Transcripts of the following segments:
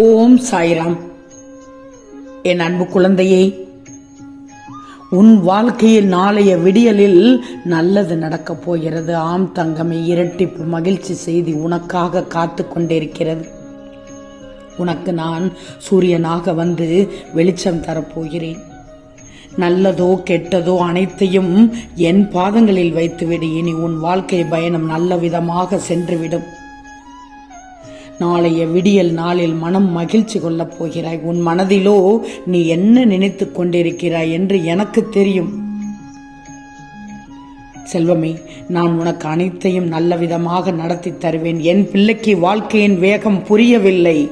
ஓம் சாய்ராம். என் அன்பு குழந்தையே உன் வாழ்க்கையில் நாளைய விடியலில் நல்லது நடக்கப் போகிறது. ஆம் தங்கமே இரட்டிப்பு மகிழ்ச்சி செய்தி உனக்காக காத்து கொண்டிருக்கிறது. உனக்கு நான் சூரியனாக வந்து வெளிச்சம் தரப்போகிறேன் நல்லதோ கெட்டதோ அனைத்தையும் என் பாதங்களில் வைத்துவிடு. இனி உன் வாழ்க்கை பயணம் நல்ல விதமாக சென்றுவிடும். நாளைய விடியல் நாளில் மனம் மகிழ்ச்சி கொள்ளப் போகிறாய். உன் மனதிலோ நீ என்ன நினைத்து கொண்டிருக்கிறாய் என்று எனக்கு தெரியும். செல்வமே நான் உனக்கு அனைத்தையும் நல்ல விதமாக நடத்தி தருவேன். என் பிள்ளைக்கு வாழ்க்கையின் வேகம் புரியவில்லை.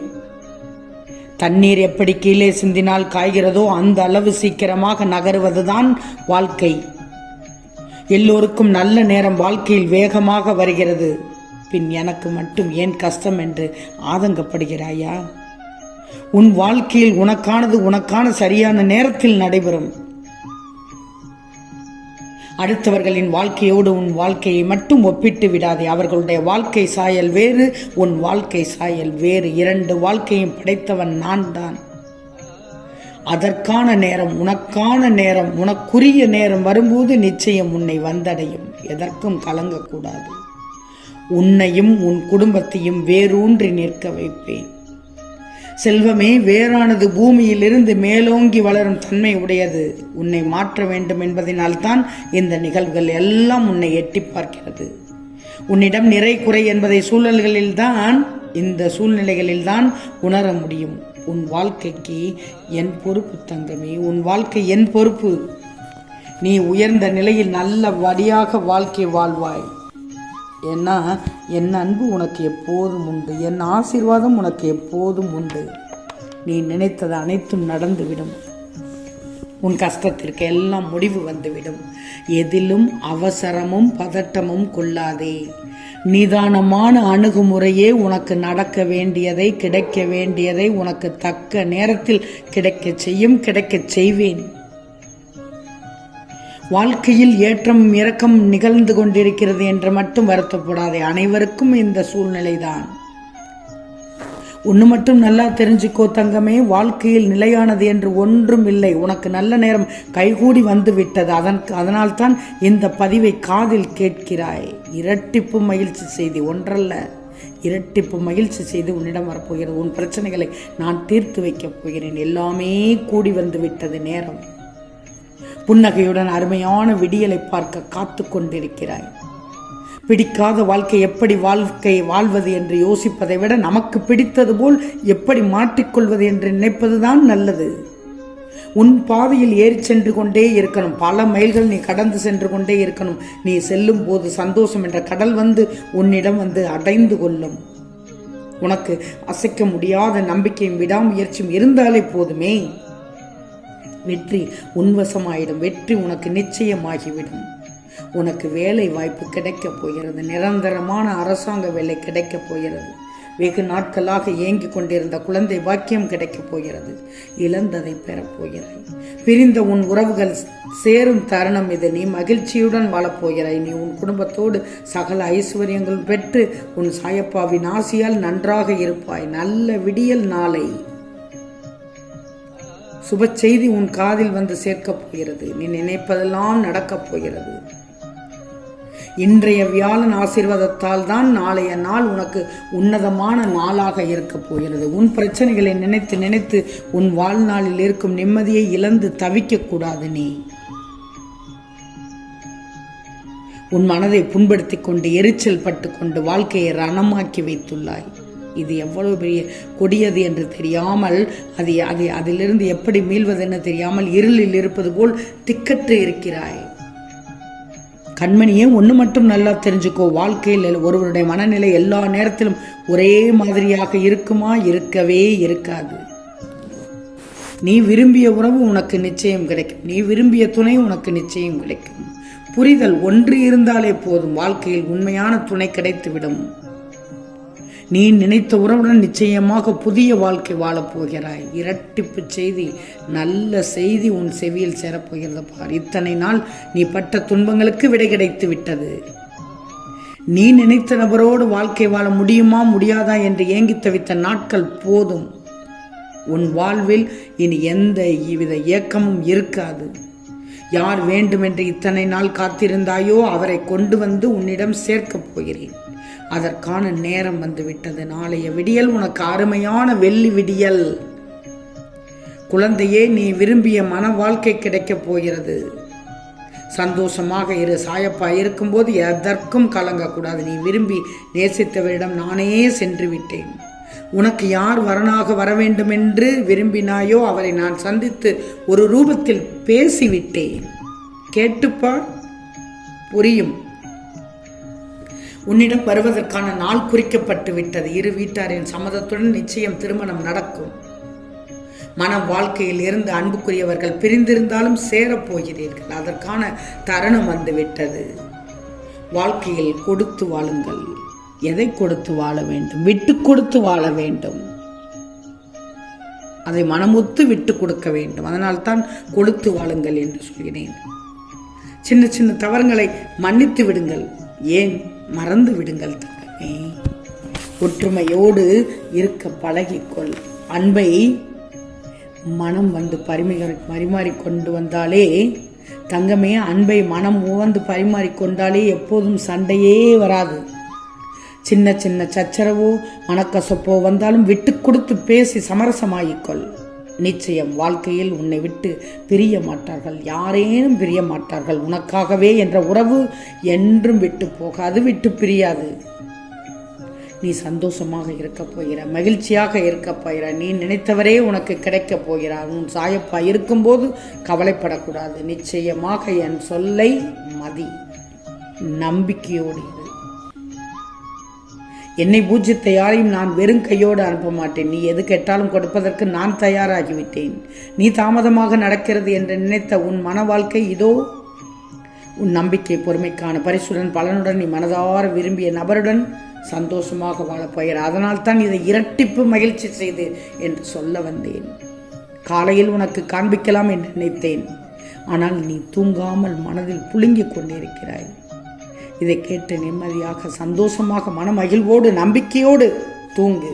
தண்ணீர் எப்படி கீழே சிந்தினால் காய்கிறதோ அந்த அளவு சீக்கிரமாக நகருவதுதான் வாழ்க்கை. எல்லோருக்கும் நல்ல நேரம் வாழ்க்கையில் வேகமாக வருகிறது. பின் எனக்கு மட்டும் ஏன் கஷ்டம் என்று ஆதங்கப்படுகிறாயா? உன் வாழ்க்கையில் உனக்கானது உனக்கான சரியான நேரத்தில் நடைபெறும். அடுத்தவர்களின் வாழ்க்கையோடு உன் வாழ்க்கையை மட்டும் ஒப்பிட்டு விடாதே. அவர்களுடைய வாழ்க்கை சாயல் வேறு உன் வாழ்க்கை சாயல் வேறு. இரண்டு வாழ்க்கையும் படைத்தவன் நான் தான் அதற்கான நேரம் உனக்கான நேரம் உனக்குரிய நேரம் வரும்போது நிச்சயம் உன்னை வந்தடையும். எதற்கும் கலங்கக்கூடாது. உன்னையும் உன் குடும்பத்தையும் வேரூன்றி நிற்க வைப்பேன். செல்வமே வேறானது பூமியிலிருந்து மேலோங்கி வளரும் தன்மை உடையது. உன்னை மாற்ற வேண்டும் என்பதனால்தான் இந்த நிகழ்வுகள் எல்லாம் உன்னை எட்டி பார்க்கிறது. உன்னிடம் நிறை குறை என்பதை சூழல்களில்தான் இந்த சூழ்நிலைகளில்தான் உணர முடியும். உன் வாழ்க்கைக்கு என் பொறுப்பு தங்கமே உன் வாழ்க்கை என் பொறுப்பு. நீ உயர்ந்த நிலையில் நல்ல வழியாக வாழ்க்கை வாழ்வாய். ஏன்னா என் அன்பு உனக்கு எப்போதும் உண்டு என் ஆசீர்வாதம் உனக்கு எப்போதும் உண்டு. நீ நினைத்தது அனைத்தும் நடந்துவிடும். உன் கஷ்டத்திற்கு எல்லாம் முடிவு வந்துவிடும். எதிலும் அவசரமும் பதட்டமும் கொள்ளாதே. நிதானமான அணுகுமுறையே உனக்கு நடக்க வேண்டியதை கிடைக்க வேண்டியதை உனக்கு தக்க நேரத்தில் கிடைக்கச் செய்யும் கிடைக்கச் செய்வேன். வாழ்க்கையில் ஏற்றம் இறக்கம் நிகழ்ந்து கொண்டிருக்கிறது என்று மட்டும் வருத்தப்படாதே. அனைவருக்கும் இந்த சூழ்நிலைதான். ஒன்று மட்டும் நல்லா தெரிஞ்சுக்கோ தங்கமே வாழ்க்கையில் நிலையானது என்று ஒன்றும் இல்லை. உனக்கு நல்ல நேரம் கைகூடி வந்து விட்டது அதன் அதனால்தான் இந்த பதிவை காதில் கேட்கிறாய். இரட்டிப்பு மகிழ்ச்சி செய்தி ஒன்றல்ல. இரட்டிப்பு மகிழ்ச்சி செய்து உன்னிடம் வரப்போகிறது. உன் பிரச்சனைகளை நான் தீர்த்து வைக்கப் போகிறேன். எல்லாமே கூடி வந்து விட்டது நேரம். புன்னகையுடன் அருமையான விடியலை பார்க்க காத்து கொண்டிருக்கிறாய். பிடிக்காத வாழ்க்கை எப்படி வாழ்க்கை வாழ்வது என்று யோசிப்பதை விட நமக்கு பிடித்தது போல் எப்படி மாற்றிக்கொள்வது என்று நினைப்பதுதான் நல்லது. உன் பாதையில் ஏறி சென்று கொண்டே இருக்கணும். பல மைல்கள் நீ கடந்து சென்று கொண்டே இருக்கணும். நீ செல்லும் போது சந்தோஷம் என்ற கடல் வந்து உன்னிடம் வந்து அடைந்து கொள்ளும். உனக்கு அசைக்க முடியாத நம்பிக்கையும் விடாமுயற்சியும் இருந்தாலே போதுமே. வெற்றி உன்வசமாயிடும். வெற்றி உனக்கு நிச்சயமாகிவிடும். உனக்கு வேலை வாய்ப்பு கிடைக்கப் போகிறது. நிரந்தரமான அரசாங்க வேலை கிடைக்கப் போகிறது. வெகு நாட்களாக ஏங்கிக் கொண்டிருந்த குழந்தை பாக்கியம் கிடைக்கப் போகிறது. இழந்ததை பெறப்போகிறாய் பிரிந்த உன் உறவுகள் சேரும் தருணம் இது. நீ மகிழ்ச்சியுடன் வாழப்போகிறாய் நீ உன் குடும்பத்தோடு சகல ஐஸ்வர்யங்கள் பெற்று உன் சாயப்பாவின் ஆசியால் நன்றாக இருப்பாய். நல்ல விடியல் நாளை. சுப செய்தி உன் காதில் வந்து சேர்க்கப் போகிறது. நீ நினைப்பதெல்லாம் நடக்கப் போகிறது. இன்றைய வியாழன் ஆசீர்வாதத்தால் தான் நாளைய நாள் உனக்கு உன்னதமான நாளாக இருக்கப் போகிறது. உன் பிரச்சனைகளை நினைத்து நினைத்து உன் வாழ்நாளில் இருக்கும் நிம்மதியை இழந்து தவிக்கக்கூடாது நீ. உன் மனதை புண்படுத்தி கொண்டு எரிச்சல் பட்டு கொண்டு வாழ்க்கையை ரணமாக்கி வைத்துள்ளாய். இது எவ்வளவு பெரிய கொடியது என்று தெரியாமல் அது அது அதிலிருந்து எப்படி மீள்வதென்று தெரியாமல் இருளில் இருப்பது போல் திக்கற்று இருக்கிறாய். கண்மணியே ஒன்று மட்டும் நல்லா தெரிஞ்சுக்கோ. வாழ்க்கையில் ஒருவருடைய மனநிலை எல்லா நேரத்திலும் ஒரே மாதிரியாக இருக்குமா? இருக்கவே இருக்காது. நீ விரும்பிய உறவு உனக்கு நிச்சயம் கிடைக்கும். நீ விரும்பிய துணை உனக்கு நிச்சயம் கிடைக்கும். புரிதல் ஒன்று இருந்தாலே போதும். வாழ்க்கையில் உண்மையான துணை கிடைத்துவிடும். நீ நினைத்த உறவுடன் நிச்சயமாக புதிய வாழ்க்கை வாழப் போகிறாய் இரட்டிப்பு செய்தி நல்ல செய்தி உன் செவியில் சேரப்போகிறது பார். இத்தனை நாள் நீ பட்ட துன்பங்களுக்கு விடை கிடைத்து விட்டது. நீ நினைத்த நபரோடு வாழ்க்கை வாழ முடியுமா முடியாதா என்று ஏங்கி தவித்த நாட்கள் போதும். உன் வாழ்வில் இனி எந்த வித இயக்கமும் இருக்காது. யார் வேண்டுமென்று இத்தனை நாள் காத்திருந்தாயோ அவரை கொண்டு வந்து உன்னிடம் சேர்க்கப் போகிறேன். அதற்கான நேரம் வந்துவிட்டது. நாளைய விடியல் உனக்கு அருமையான வெள்ளி விடியல். குழந்தையே நீ விரும்பிய மன வாழ்க்கை கிடைக்கப் போகிறது. சந்தோஷமாக இரு. சாயப்பா இருக்கும்போது எதற்கும் கலங்கக்கூடாது. நீ விரும்பி நேசித்தவரிடம் நானே சென்று விட்டேன் உனக்கு யார் வரனாக வர வேண்டும் என்று விரும்பினாயோ அவரை நான் சந்தித்து ஒரு ரூபத்தில் பேசிவிட்டேன். கேட்டுப்பார் புரியும். உன்னிடம் வருவதற்கான நாள் குறிக்கப்பட்டு விட்டது. இரு வீட்டாரின் சம்மதத்துடன் நிச்சயம் திருமணம் நடக்கும். மன வாழ்க்கையில் இருந்து அன்புக்குரியவர்கள் பிரிந்திருந்தாலும் சேரப்போகிறீர்கள். அதற்கான தருணம் வந்துவிட்டது. வாழ்க்கையில் கொடுத்து வாழுங்கள். எதை கொடுத்து வாழ வேண்டும்? விட்டு கொடுத்து வாழ வேண்டும். அதை மனமுத்து விட்டு கொடுக்க வேண்டும். அதனால் தான் கொடுத்து வாழுங்கள் என்று சொல்கிறேன். சின்ன சின்ன தவறுகளை மன்னித்து விடுங்கள். ஏன்? மறந்து விடுங்கள் தங்கமே. ஒற்றுமையோடு இருக்க பழகிக்கொள். அன்பை மனம் வந்து பரிமிக பரிமாறி கொண்டு வந்தாலே தங்கமே அன்பை மனம் உவந்து பரிமாறிக்கொண்டாலே எப்போதும் சண்டையே வராது. சின்ன சின்ன சச்சரவோ மனக்கசப்போ வந்தாலும் விட்டு கொடுத்து பேசி சமரசமாயிக்கொள் நிச்சயம் வாழ்க்கையில் உன்னை விட்டு பிரிய மாட்டார்கள் யாரேனும் பிரிய மாட்டார்கள் உனக்காகவே என்ற உறவு என்றும் விட்டு போகாது விட்டு பிரியாது. நீ சந்தோஷமாக இருக்க போகிற மகிழ்ச்சியாக இருக்க போகிற நீ நினைத்தவரே உனக்கு கிடைக்கப் போகிறார். உன் சாயப்பா இருக்கும்போது கவலைப்படக்கூடாது. நிச்சயமாக என் சொல்லை மதி. நம்பிக்கையோடு என்னை பூஜ்யத்தை யாரையும் நான் வெறும் கையோடு அனுப்ப மாட்டேன். நீ எது கேட்டாலும் கொடுப்பதற்கு நான் தயாராகிவிட்டேன். நீ தாமதமாக நடக்கிறது என்று நினைத்த உன் மன வாழ்க்கை இதோ. உன் நம்பிக்கை பொறுமைக்கான பரிசுடன் பலனுடன் நீ மனதார விரும்பிய நபருடன் சந்தோஷமாக வாழப் அதனால் தான் இதை இரட்டிப்பு மகிழ்ச்சி செய்து என்று சொல்ல வந்தேன். காலையில் உனக்கு காண்பிக்கலாம் என்று நினைத்தேன். ஆனால் நீ தூங்காமல் மனதில் புழுங்கிக் கொண்டிருக்கிறாய். இதை கேட்டு நிம்மதியாக சந்தோஷமாக மனமகிழ்வோடு நம்பிக்கையோடு தூங்கு.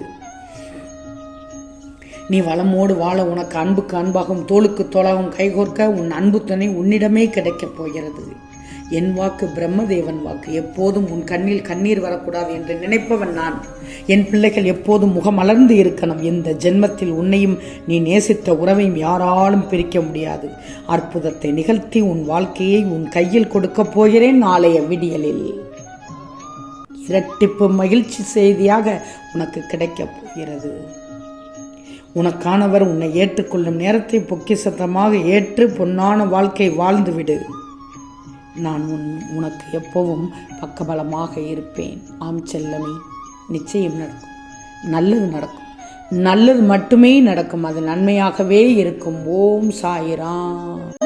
நீ வளமோடு வாழ உனக்கு அன்புக்கு அன்பாகவும் தோளுக்கு தோளாகவும் கைகோர்க்க உன் அன்பு துணை உன்னிடமே கிடைக்கப் போகிறது. என் வாக்கு பிரம்மதேவன் வாக்கு. எப்போதும் உன் கண்ணில் கண்ணீர் வரக்கூடாது என்று நினைப்பவன் நான். என் பிள்ளைகள் எப்போதும் முகமலர்ந்து இருக்கணும். இந்த ஜென்மத்தில் உன்னையும் நீ நேசித்த உறவையும் யாராலும் பிரிக்க முடியாது. அற்புதத்தை நிகழ்த்தி உன் வாழ்க்கையை உன் கையில் கொடுக்கப் போகிறேன் நாளைய விடியலில். இரட்டிப்பு மகிழ்ச்சி செய்தியாக உனக்கு கிடைக்கப் போகிறது. உனக்கானவர் உன்னை ஏற்றுக்கொள்ளும் நேரத்தை பொக்கிசத்தமாக ஏற்று பொன்னான வாழ்க்கை வாழ்ந்துவிடு. நான் உன் உனக்கு எப்பவும் பக்கபலமாக இருப்பேன். ஆம் செல்லமே நிச்சயம் நடக்கும். நல்லது நடக்கும். நல்லது மட்டுமே நடக்கும். அது நன்மையாகவே இருக்கும். ஓம் சாயிராம்.